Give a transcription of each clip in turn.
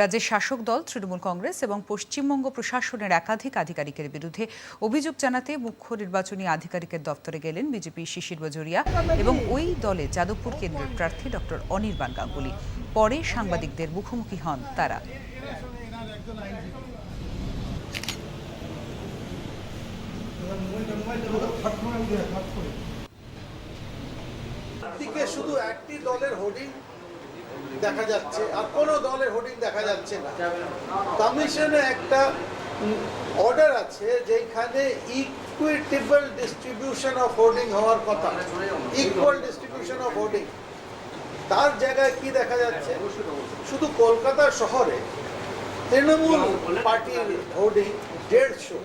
রাজ্যের শাসক দল, তৃণমূল কংগ্রেস এবং পশ্চিমবঙ্গ প্রশাসনের একাধিক আধিকারিকের বিরুদ্ধে অভিযোগ জানাতে মুখ্য নির্বাচনী আধিকারিকের দপ্তরে গেলেন বিজেপি শিশির বাজোরিয়া এবং ওই দলে যাদবপুর কেন্দ্রের প্রার্থী ডক্টর অনির্বাণ গাঙ্গুলি। পরে সাংবাদিকদের মুখোমুখি হন তারা। শুধু একটি দলের হোর্ডিং দেখা যাচ্ছে, আর কোনো দলের হোর্ডিং দেখা যাচ্ছে না। কমিশনে একটা অর্ডার আছে যেখানে ইকুইটেবল ডিস্ট্রিবিউশন অফ হোর্ডিং হওয়ার কথা। ইকুয়াল ডিস্ট্রিবিউশন অফ হোর্ডিং তার জায়গায় কি দেখা যাচ্ছে? শুধু কলকাতা শহরে তৃণমূল পার্টির হোর্ডিং দেড়শো।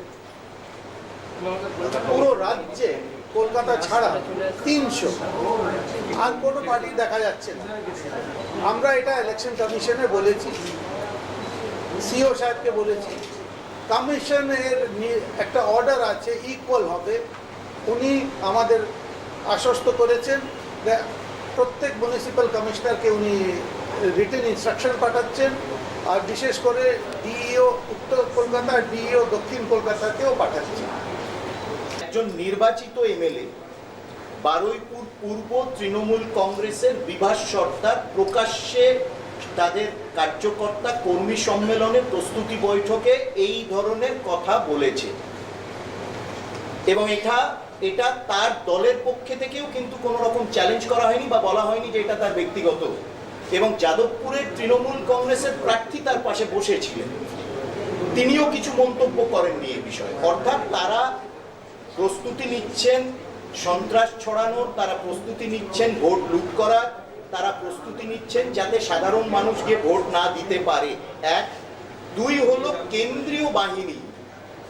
পুরো রাজ্যে কলকাতা ছাড়া তিনশো। আর কোনো পার্টি দেখা যাচ্ছে না। আমরা এটা ইলেকশন কমিশনে বলেছি। সিও সাহেবকে বলেছি। কমিশনের একটা অর্ডার আছে ইকুয়াল হবে। উনি আমাদের আশ্বস্ত করেছেন। প্রত্যেক মিউনিসিপ্যাল কমিশনারকে উনি রিটেন ইনস্ট্রাকশন পাঠাচ্ছেন। আর বিশেষ করে ডিইও উত্তর কলকাতা ডিইও দক্ষিণ কলকাতাতেও পাঠাচ্ছেন। একজন নির্বাচিত এমএলএ, বারুইপুর পূর্ব তৃণমূল কংগ্রেসের বিভাস সর্দার, প্রকাশ্যে তাদের কার্যকর্তা কর্মী সম্মেলনে প্রস্তুতি বৈঠকে এই ধরনের কথা বলেছে। এবং এটা এটা তার দলের পক্ষে থেকেও কিন্তু কোনো রকম চ্যালেঞ্জ করা হয়নি বা বলা হয়নি যে এটা তার ব্যক্তিগত। এবং যাদবপুরের তৃণমূল কংগ্রেসের প্রার্থী তার পাশে বসেছিলেন। তিনিও কিছু মন্তব্য করেননি এই বিষয়ে। অর্থাৎ তারা প্রস্তুতি নিচ্ছেন, সন্ত্রাস ছড়ানোর, তারা প্রস্তুতি নিচ্ছেন, ভোট লুট করার, তারা প্রস্তুতি নিচ্ছেন যাতে সাধারণ মানুষ গিয়ে ভোট না দিতে পারে। এক। দুই হলো কেন্দ্রীয় বাহিনী।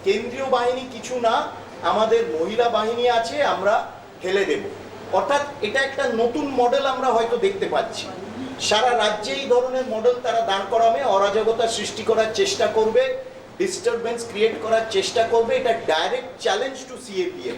কেন্দ্রীয় বাহিনী কিছু না, আমাদের মহিলা বাহিনী আছে, আমরা ফেলে দেব। অর্থাৎ এটা একটা নতুন মডেল আমরা হয়তো দেখতে পাচ্ছি। সারা রাজ্যে এই ধরনের মডেল তারা দাঁড় করাবে, অরাজকতা সৃষ্টি করার চেষ্টা করবে ডিস্টারবেন্স ক্রিয়েট করার চেষ্টা করবে এটা ডাইরেক্ট চ্যালেঞ্জ টু সিএপিএফ